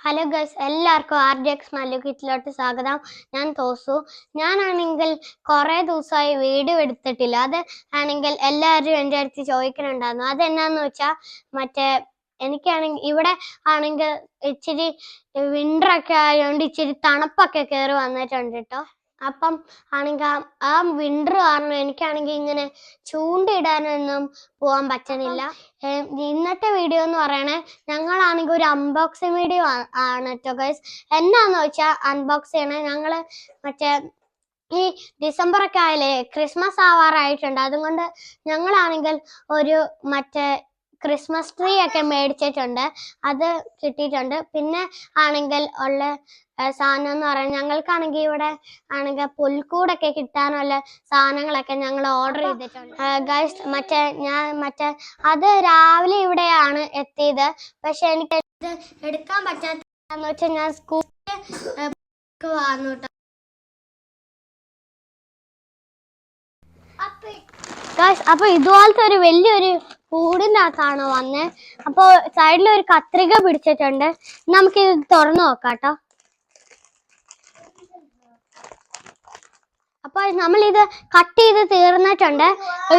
Hello guys എല്ലാവർക്കും R D X Mallu കിറ്റിലോട്ട് സ്വാഗതം. ഞാൻ തോസു. ഞാനാണെങ്കിൽ കുറേ ദിവസമായി വീട് എടുത്തിട്ടില്ല. അത് ആണെങ്കിൽ എല്ലാവരും എന്റെ അടുത്ത് ചോദിക്കുന്നുണ്ടായിരുന്നു അതെന്നാന്ന് വെച്ചാൽ മറ്റേ എനിക്കാണെങ്കിൽ ഇവിടെ ആണെങ്കിൽ ഇച്ചിരി വിന്റർ ഒക്കെ ആയതുകൊണ്ട് ഇച്ചിരി തണുപ്പൊക്കെ കയറി വന്നിട്ടുണ്ട് കേട്ടോ അപ്പം ആണെങ്കിൽ ആ വിന്റർ കാരണം എനിക്കാണെങ്കിൽ ഇങ്ങനെ ചൂണ്ടയിടാനൊന്നും പോകാൻ പറ്റണില്ല. ഇന്നത്തെ വീഡിയോ എന്ന് പറയണേ ഞങ്ങളാണെങ്കിൽ ഒരു അൺബോക്സിങ് വീഡിയോ ആണ് കേട്ടോ ഗൈസ് എന്നാന്ന് വെച്ചാൽ അൺബോക്സ് ചെയ്യണേ ഞങ്ങൾ മറ്റേ ഈ ഡിസംബർ ഒക്കെ ആയാലേ ക്രിസ്മസ് ആവാറായിട്ടുണ്ട്. അതുകൊണ്ട് ഞങ്ങളാണെങ്കിൽ ഒരു മറ്റേ ക്രിസ്മസ് ട്രീ ഒക്കെ മേടിച്ചിട്ടുണ്ട്. അത് കിട്ടിയിട്ടുണ്ട്. പിന്നെ ആണെങ്കിൽ ഉള്ള സാധനം എന്ന് പറയാൻ ഞങ്ങൾക്കാണെങ്കിൽ ഇവിടെ ആണെങ്കിൽ പുൽക്കൂടൊക്കെ കിട്ടാനുള്ള സാധനങ്ങളൊക്കെ ഞങ്ങൾ ഓർഡർ ചെയ്തിട്ടുണ്ട്. ഗൈസ് മറ്റേ ഞാൻ മറ്റേ അത് രാവിലെ ഇവിടെയാണ് എത്തിയത്. പക്ഷെ എനിക്ക് ഇത് എടുക്കാൻ പറ്റാത്തന്ന് വെച്ചാൽ ഞാൻ സ്കൂളിൽ വന്നു കേട്ടോ. അപ്പൊ ഇതുപോലത്തെ ഒരു വലിയൊരു കൂടിന്റെ അകത്താണ് വന്നേ? അപ്പോൾ സൈഡിൽ ഒരു കത്രിക പിടിച്ചിട്ടുണ്ട്. നമുക്ക് ഇത് തുറന്നു നോക്കാട്ടോ. കേട്ടോ അപ്പൊ നമ്മൾ ഇത് കട്ട് ചെയ്ത് തീർന്നിട്ടുണ്ട്.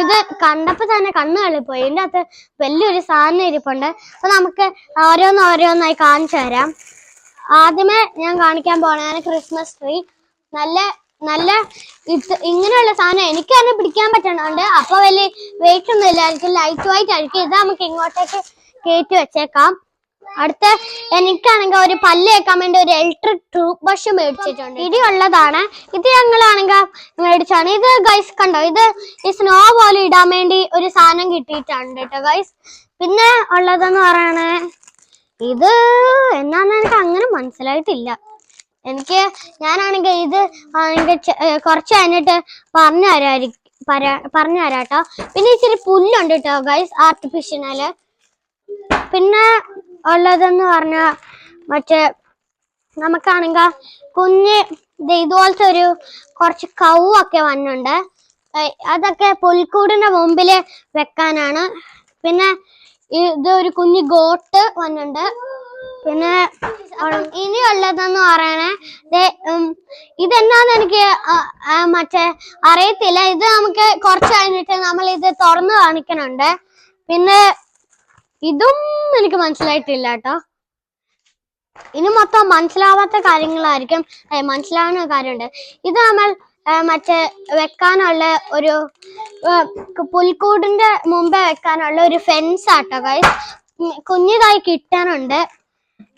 ഇത് കണ്ടപ്പോ തന്നെ കണ്ണ് കളിപ്പോയി. ഇതിന്റെ അകത്ത് വലിയൊരു സാധനം ഇരിപ്പുണ്ട്. അപ്പൊ നമുക്ക് ഓരോന്ന് ഓരോന്നായി കാണിച്ചു തരാം. ആദ്യമേ ഞാൻ കാണിക്കാൻ പോണതാണ് ക്രിസ്മസ് ട്രീ നല്ല നല്ല ഇങ്ങനെയുള്ള സാധനം എനിക്ക് തന്നെ പിടിക്കാൻ പറ്റണുണ്ട്. അപ്പൊ വലിയ വെയിറ്റ് ഒന്നും ഇല്ലായിരിക്കും ലൈറ്റ് വൈറ്റ് ആയിരിക്കും ഇത് നമുക്ക് ഇങ്ങോട്ടേക്ക് കയറ്റി വെച്ചേക്കാം. അടുത്ത എനിക്കാണെങ്കിൽ ഒരു പല്ല് വെക്കാൻ വേണ്ടി ഒരു ഇലക്ട്രിക് ടൂത്ത് ബ്രഷ് മേടിച്ചിട്ടുണ്ട്. ഇടിയുള്ളതാണ് ഇത് ഞങ്ങളാണെങ്കിൽ മേടിച്ചാണ് ഇത് ഗൈസ് കണ്ടോ? ഇത് ഈ സ്നോ പോലെ ഇടാൻ വേണ്ടി ഒരു സാധനം കിട്ടിയിട്ടുണ്ട് കേട്ടോ ഗൈസ് പിന്നെ ഉള്ളതെന്ന് പറയണേ ഇത് എന്നാന്ന് എനിക്ക് അങ്ങനെ മനസ്സിലായിട്ടില്ല. എനിക്ക് ഞാനാണെങ്കിൽ ഇത് ആണെങ്കിൽ കുറച്ച് കഴിഞ്ഞിട്ട് പറഞ്ഞു തരാമായിരിക്കും പറഞ്ഞു തരാം കേട്ടോ പിന്നെ ഇച്ചിരി പുല്ലുണ്ട് കേട്ടോ ഗൈസ് ആർട്ടിഫിഷ്യനൽ പിന്നെ ഉള്ളതെന്ന് പറഞ്ഞ മറ്റേ നമുക്കാണെങ്കിൽ കുഞ്ഞ് ഇതുപോലത്തെ ഒരു കുറച്ച് കൗവൊക്കെ വന്നുണ്ട് അതൊക്കെ പുൽക്കൂടിന്റെ മുമ്പിൽ വെക്കാനാണ്. പിന്നെ ഇത് ഒരു കുഞ്ഞ് ഗോട്ട് വന്നുണ്ട് പിന്നെ ഇനി ഉള്ളതെന്ന് പറയണേ ഇതെന്നാന്ന് എനിക്ക് മറ്റേ അറിയത്തില്ല. ഇത് നമുക്ക് കുറച്ച് കഴിഞ്ഞിട്ട് നമ്മൾ ഇത് തുറന്നു കാണിക്കണുണ്ട്. പിന്നെ ഇതും എനിക്ക് മനസ്സിലായിട്ടില്ല കേട്ടോ. ഇനി മൊത്തം മനസ്സിലാവാത്ത കാര്യങ്ങളായിരിക്കും. മനസ്സിലാവുന്ന കാര്യമുണ്ട്. ഇത് നമ്മൾ മറ്റേ വെക്കാനുള്ള ഒരു പുൽക്കൂടിന്റെ മുമ്പേ വെക്കാനുള്ള ഒരു ഫെൻസ് ആട്ടോ കുഞ്ഞിതായി കിട്ടാനുണ്ട്.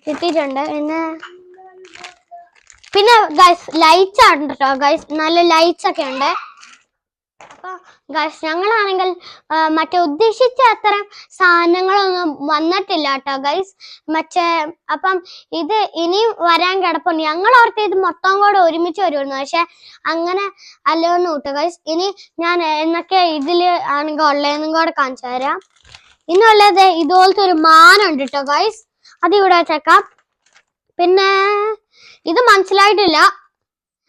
കിട്ടിയിട്ടുണ്ട്. പിന്നെ പിന്നെ ഗൈസ് ലൈറ്റ്സ് ആണ് കേട്ടോ ഗൈസ് നല്ല ലൈറ്റ്സ് ഒക്കെ ഉണ്ട്. അപ്പൊ ഗൈസ് ഞങ്ങളാണെങ്കിൽ മറ്റേ ഉദ്ദേശിച്ച അത്തരം സാധനങ്ങളൊന്നും വന്നിട്ടില്ല കേട്ടോ ഗൈസ് മറ്റേ അപ്പം ഇത് ഇനിയും വരാൻ കിടപ്പുണ്ട്. ഞങ്ങൾ ഓർത്ത് ഇത് മൊത്തം കൂടെ ഒരുമിച്ച് വരുമായിരുന്നു. പക്ഷെ അങ്ങനെ അല്ലൊന്നും കൂട്ടോ ഗൈസ് ഇനി ഞാൻ എന്നൊക്കെ ഇതിൽ ആണെങ്കിൽ ഉള്ളതെന്നും കൂടെ കാണിച്ചു തരാം. ഇന്നുള്ളത് ഇതുപോലത്തെ ഒരു മാനുണ്ട് കേട്ടോ ഗൈസ് അത് ഇവിടെ വെച്ചേക്കാം. പിന്നെ ഇത് മനസ്സിലായിട്ടില്ല.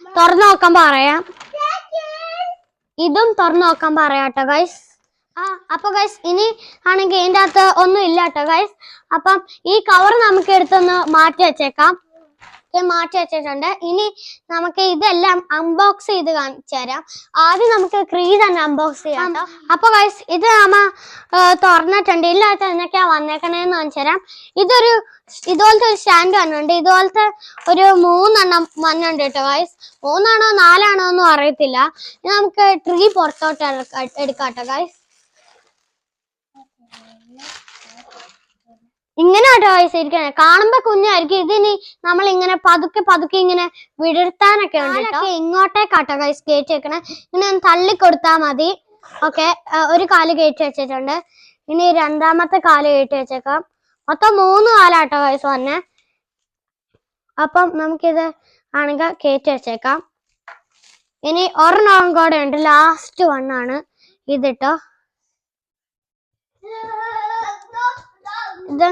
തുറന്നു നോക്കാൻ പറയാം. ഇതും തുറന്നു നോക്കാൻ പറയാം കേട്ടോ ഗൈസ് ആ അപ്പൊ ഗൈസ് ഇനി ആണെങ്കിൽ ഇതിന്റെ അകത്ത് ഒന്നും ഇല്ല കേട്ടോ ഗൈസ് അപ്പം ഈ കവർ നമുക്ക് എടുത്തൊന്ന് മാറ്റി വെച്ചേക്കാം. മാറ്റി വെച്ചിട്ടുണ്ട്. ഇനി നമുക്ക് ഇതെല്ലാം അൺബോക്സ് ചെയ്ത് കാണിച്ചു തരാം. ആദ്യം നമുക്ക് ക്രീ തന്നെ അൺബോക്സ് ചെയ്യാം. അപ്പൊ ഗൈസ് ഇത് നമ്മ തുറന്നിട്ടുണ്ട്. ഇല്ലാത്ത എന്തൊക്കെയാ വന്നേക്കണേന്ന് കാണിച്ചു തരാം. ഇതൊരു ഇതുപോലത്തെ ഒരു സ്റ്റാൻഡ് വന്നിട്ടുണ്ട്. ഇതുപോലത്തെ ഒരു മൂന്നെണ്ണം വന്നിട്ടുണ്ട് കേട്ടോ ഗൈസ് മൂന്നാണോ നാലാണോ ഒന്നും അറിയത്തില്ല. ഇനി നമുക്ക് ട്രീ പുറത്തോട്ട് എടുക്കാട്ടോ എടുക്കാം കേട്ടോ ഗൈസ് ഇങ്ങനെ ഗൈസ് ഇരിക്കണേ കാണുമ്പോ കുഞ്ഞായിരിക്കും. ഇതിനി നമ്മൾ ഇങ്ങനെ പതുക്കെ പതുക്കെ ഇങ്ങനെ വിടർത്താനൊക്കെ ഉണ്ട് കേട്ടോ. ഇങ്ങോട്ടേക്കാട്ടോ ഗൈസ് കയറ്റി വെക്കണേ. ഇങ്ങനെ ഒന്ന് തള്ളി മതി. ഓക്കെ ഒരു കാൽ കയറ്റി വെച്ചിട്ടുണ്ട്. ഇനി രണ്ടാമത്തെ കാൽ കയറ്റി വെച്ചേക്കാം. മൊത്തം മൂന്ന് കാലാട്ടോ ഗൈസ് വന്നെ. അപ്പം നമുക്കിത് ആണെങ്കിൽ കയറ്റി വെച്ചേക്കാം. ഇനി ഒരെണ്ണം കൂടെ ഉണ്ട്. ലാസ്റ്റ് വണ്ണാണ് ഇതിട്ടോ ഇത്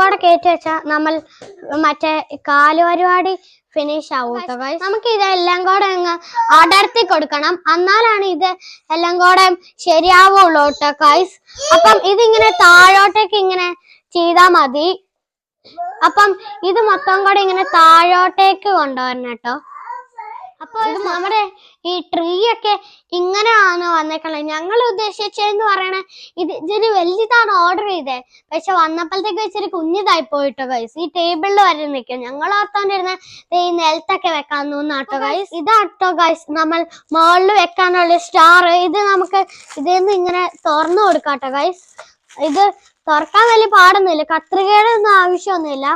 കൂടെ കയറ്റി വെച്ചാൽ നമ്മൾ മറ്റേ കാൽ പരിപാടി ഫിനിഷ് ആവും. നമുക്ക് ഇതെല്ലാം കൂടെ അങ്ങ് അടർത്തി കൊടുക്കണം. എന്നാലാണ് ഇത് എല്ലാം കൂടെ ശരിയാവുള്ളൂ കേട്ടോ കൈസ് അപ്പം ഇതിങ്ങനെ താഴോട്ടേക്ക് ഇങ്ങനെ ചെയ്താൽ മതി. അപ്പം ഇത് മൊത്തം കൂടെ ഇങ്ങനെ താഴോട്ടേക്ക് കൊണ്ടുവരണം കേട്ടോ അപ്പൊ നമ്മുടെ ഈ ട്രീ ഒക്കെ ഇങ്ങനെയാണ് വന്നേക്കണേ? ഞങ്ങൾ ഉദ്ദേശിച്ചെന്ന് പറയണേ ഇത് ഇതൊരു വലുതാണ് ഓർഡർ ചെയ്തേ. പക്ഷെ വന്നപ്പോഴത്തേക്ക് വെച്ചൊരു കുഞ്ഞിതായി പോയിട്ടോ ഗൈസ് ഈ ടേബിളിൽ വരെ നിൽക്കും. ഞങ്ങൾ ഓർത്തോണ്ടിരുന്ന ഈ നിലത്തൊക്കെ വെക്കാൻ തോന്നാട്ടോ ഗൈസ് ഇതാട്ടോ ഗൈസ് നമ്മൾ മോളിൽ വെക്കാനുള്ള സ്റ്റാർ ഇത് നമുക്ക് ഇതിൽ നിന്ന് ഇങ്ങനെ തുറന്നു കൊടുക്കാട്ടോ ഗൈസ് ഇത് തുറക്കാൻ വലിയ പാടൊന്നുമില്ല. കത്രികയുടെ ഒന്നും ആവശ്യമൊന്നുമില്ല.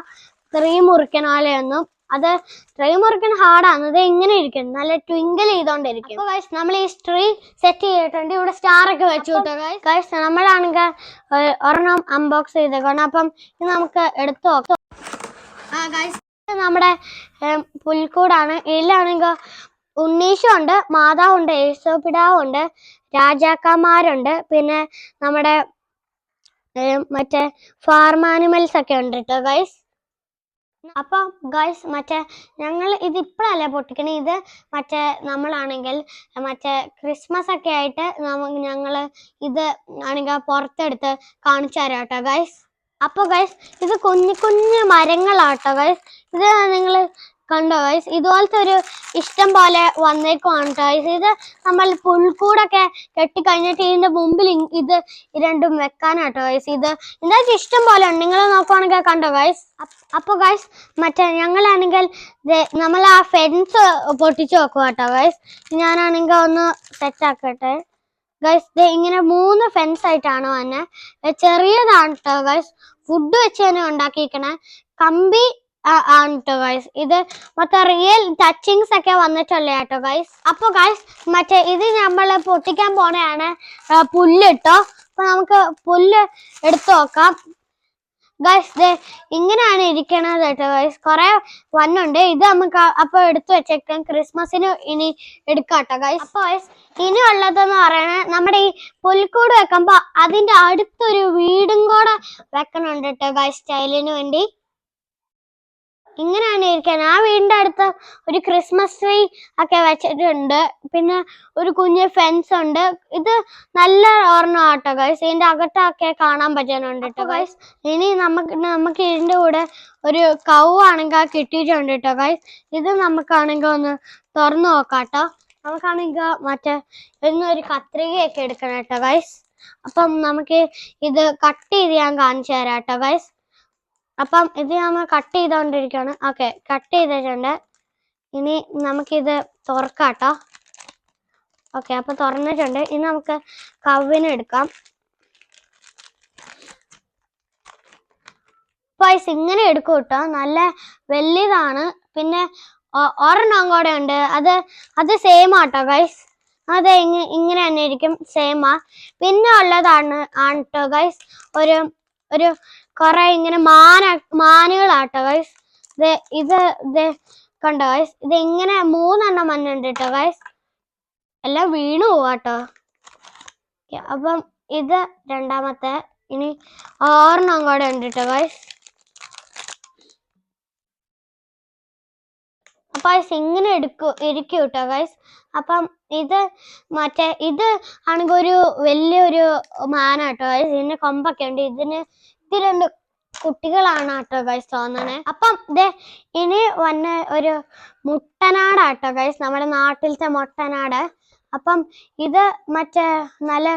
ത്രീ മുറിക്കണ പോലെയൊന്നും. അത് ട്രെയിൻ മുറിക്കാൻ ഹാർഡാണ് അത് എങ്ങനെ ഇരിക്കും? നല്ല ട്വിങ്കിൾ ചെയ്തോണ്ടിരിക്കും. അപ്പൊ ഗൈസ് നമ്മൾ ഈ ട്രീ സെറ്റ് ചെയ്തിട്ടുണ്ട്. ഇവിടെ സ്റ്റാർ ഒക്കെ വെച്ചു കേട്ടോ ഗൈസ് നമ്മളാണെങ്കിൽ ഒരെണ്ണം അൺബോക്സ് ചെയ്തേക്കണം അപ്പം ഇത് നമുക്ക് എടുത്തു നോക്കാം. ആ ഗൈസ് നമ്മുടെ ഉണ്ട് പുൽക്കൂടാണ്. ഇതിലാണെങ്കിൽ ഉണ്ണീഷുണ്ട് മാതാവുണ്ട് യേശോപിടാവുണ്ട് രാജാക്കന്മാരുണ്ട്. പിന്നെ നമ്മുടെ മറ്റേ ഫാർം ആനിമൽസ് ഒക്കെ ഉണ്ട് കേട്ടോ ഗൈസ് അപ്പൊ ഗൈസ് മറ്റേ ഞങ്ങൾ ഇത് ഇപ്പോഴല്ലേ പൊട്ടിക്കണേ? ഇത് മറ്റേ നമ്മളാണെങ്കിൽ മറ്റേ ക്രിസ്മസ് ഒക്കെ ആയിട്ട് ഞങ്ങൾ ഇത് ആണെങ്കിൽ പുറത്തെടുത്ത് കാണിച്ചു തരാം കേട്ടോ ഗൈസ് അപ്പൊ ഗൈസ് ഇത് കുഞ്ഞു കുഞ്ഞു മരങ്ങളാട്ടോ ഗൈസ് ഇത് നിങ്ങൾ കണ്ടോ ഗൈസ് ഇതുപോലത്തെ ഒരു ഇഷ്ടം പോലെ വന്നേക്കുവാണ് ഗൈസ് ഇത് നമ്മൾ പുൽക്കൂടൊക്കെ കെട്ടിക്കഴിഞ്ഞിട്ട് ഇതിന്റെ മുമ്പിൽ ഇത് രണ്ടും വെക്കാനാട്ടോ ഗൈസ് ഇത് എന്തായാലും ഇഷ്ടം പോലെ ഉണ്ട്. നിങ്ങൾ നോക്കുവാണെങ്കിൽ കണ്ടോ ഗൈസ് അപ്പൊ ഗൈസ് മറ്റേ ഞങ്ങളാണെങ്കിൽ നമ്മൾ ആ ഫെൻസ് പൊട്ടിച്ചു വെക്കുക കേട്ടോ ഗൈസ് ഞാനാണെങ്കിൽ ഒന്ന് സെറ്റ് ആക്കട്ടെ. ഗൈസ് ഇങ്ങനെ മൂന്ന് ഫെൻസ് ആയിട്ടാണ് വന്നെ. ചെറിയതാണ് കേട്ടോ ഗൈസ് ഫുഡ് വെച്ച് തന്നെ ഉണ്ടാക്കിയിരിക്കണേ. കമ്പി ആണ് കേട്ടോ ഗൈസ് ഇത് മൊത്തം റിയൽ ടച്ചിങ്സ് ഒക്കെ വന്നിട്ടുള്ള കേട്ടോ ഗൈസ് അപ്പൊ ഗൈസ് മറ്റേ ഇത് നമ്മൾ പൊട്ടിക്കാൻ പോണയാണ് ആ, പുല്ല് ഇട്ടോ അപ്പൊ നമുക്ക് പുല്ല് എടുത്തു നോക്കാം. ഗൈസ് ദേ ഇങ്ങനെയാണ് ഇരിക്കണത് കേട്ടോ ഗൈസ് കുറെ വന്നുണ്ട് ഇത് നമുക്ക് അപ്പൊ എടുത്തു വെച്ചേക്കാം. ക്രിസ്മസിന് ഇനി എടുക്കാം കേട്ടോ ഗൈസ് അപ്പൊ ഗൈസ് ഇനി ഉള്ളതെന്ന് പറയണത് നമ്മുടെ ഈ പുൽക്കൂട് വെക്കുമ്പോ അതിന്റെ അടുത്തൊരു വീടും കൂടെ വെക്കണുണ്ട് കേട്ടോ ഗൈസ് സ്റ്റൈലിന് വേണ്ടി. ഇങ്ങനെയാണ് ഇരിക്കാൻ. ആ വീടിന്റെ അടുത്ത് ഒരു ക്രിസ്മസ് ട്രീ ഒക്കെ വെച്ചിട്ടുണ്ട്. പിന്നെ ഒരു കുഞ്ഞ് ഫെൻസ് ഉണ്ട്. ഇത് നല്ല ഓർമ്മ ആട്ടോ ഗൈസ് ഇതിന്റെ അകത്തൊക്കെ കാണാൻ പറ്റുന്നുണ്ട് കേട്ടോ ഗൈസ് ഇനി നമുക്ക് നമുക്ക് ഇതിന്റെ കൂടെ ഒരു കൗ ആണെങ്കിൽ കിട്ടിയിട്ടുണ്ട് കേട്ടോ ഗൈസ് ഇത് നമുക്കാണെങ്കിൽ ഒന്ന് തുറന്നു നോക്കാട്ടോ കേട്ടോ നമുക്കാണെങ്കിൽ മറ്റേ ഇന്ന് ഒരു കത്രികയൊക്കെ എടുക്കണം കേട്ടോ ഗൈസ് അപ്പം നമുക്ക് ഇത് കട്ട് ചെയ്ത് ഞാൻ കാണിച്ചു തരാം കേട്ടോ ഗൈസ് അപ്പം ഇത് നമ്മൾ കട്ട് ചെയ്തുകൊണ്ടിരിക്കുകയാണ് ഓക്കെ കട്ട് ചെയ്തിട്ടുണ്ട്. ഇനി നമുക്കിത് തുറക്കാം കേട്ടോ ഓക്കെ അപ്പൊ തുറന്നിട്ടുണ്ട്. ഇനി നമുക്ക് കവിന് എടുക്കാം. പൈസ ഇങ്ങനെ എടുക്കും കേട്ടോ. നല്ല വലിയതാണ് പിന്നെ ഒരെണ്ണം കൂടെ ഉണ്ട്. അത് അത് സെയിം ആട്ടോ ഗൈസ് അത് ഇങ്ങ- ഇങ്ങനെ തന്നെ ഇരിക്കും. സെയിമാ പിന്നെ ഉള്ളതാണ് ആണ് കേട്ടോ ഗൈസ് ഒരു ഒരു കുറെ ഇങ്ങനെ മാന മാനുകളാട്ടോ ഗൈസ് ഇത് ഇത് ഇത് കണ്ടോ ഗൈസ് ഇത് ഇങ്ങനെ മൂന്നെണ്ണം വന്നിട്ടുണ്ട് കേട്ടോ ഗൈസ് എല്ലാം വീണു പോവാട്ടോ. അപ്പം ഇത് രണ്ടാമത്തെ ഇനി ഓർണം കൂടെ ഉണ്ട് കേട്ടോ ഗൈസ് ഗൈസ് ഇങ്ങനെ എടുക്കും ഇരിക്കും കേട്ടോ ഗൈസ് അപ്പം ഇത് മറ്റേ ഇത് ആണെങ്കിൽ ഒരു വലിയൊരു മാനാട്ടോ ഗൈസ് ഇതിന് കൊമ്പൊക്കെ ഉണ്ട്. ഇതിന് ഇത് രണ്ട് കുട്ടികളാണ് കേട്ടോ ഗൈസ് തോന്നണേ. അപ്പം ദേ ഇനി വന്ന ഒരു മുട്ടനാട് മുട്ടനാടാട്ടോ ഗൈസ് നമ്മുടെ നാട്ടിലത്തെ മുട്ടനാട്. അപ്പം ഇത് മറ്റേ നല്ല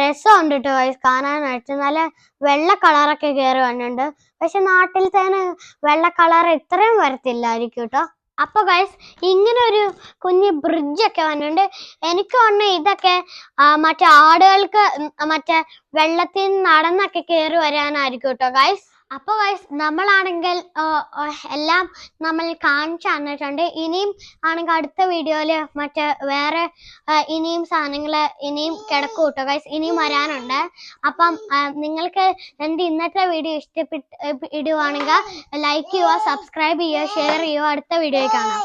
രസമുണ്ട് കേട്ടോ ഗൈസ് കാണാനായിട്ട്. നല്ല വെള്ള കളറൊക്കെ കയറി വന്നിട്ടുണ്ട്. പക്ഷെ നാട്ടിലത്തേന് വെള്ള കളർ ഇത്രയും വരത്തില്ലായിരിക്കും കേട്ടോ. അപ്പൊ ഗൈസ് ഇങ്ങനെ ഒരു കുഞ്ഞ് ബ്രിഡ്ജ് ഒക്കെ വന്നിട്ടുണ്ട്. എനിക്ക് തോന്നുന്നു ഇതൊക്കെ മറ്റേ ആടുകൾക്ക് മറ്റേ വെള്ളത്തിൽ നടന്നൊക്കെ കയറി വരാനായിരിക്കും കേട്ടോ ഗൈസ് അപ്പൊ ഗൈസ് നമ്മളാണെങ്കിൽ എല്ലാം നമ്മൾ കാണിച്ചു തന്നിട്ടുണ്ട്. ഇനിയും ആണെങ്കിൽ അടുത്ത വീഡിയോയിൽ മറ്റേ വേറെ ഇനിയും സാധനങ്ങൾ ഇനിയും കിടക്കും കേട്ടോ ഗൈസ് ഇനിയും വരാനുണ്ട്. അപ്പം നിങ്ങൾക്ക് എന്റെ ഇന്നത്തെ വീഡിയോ ഇഷ്ടപ്പെട്ട് ഇടുവാണെങ്കിൽ ലൈക്ക് ചെയ്യുക സബ്സ്ക്രൈബ് ചെയ്യുക ഷെയർ ചെയ്യുക. അടുത്ത വീഡിയോയിൽ കാണാം.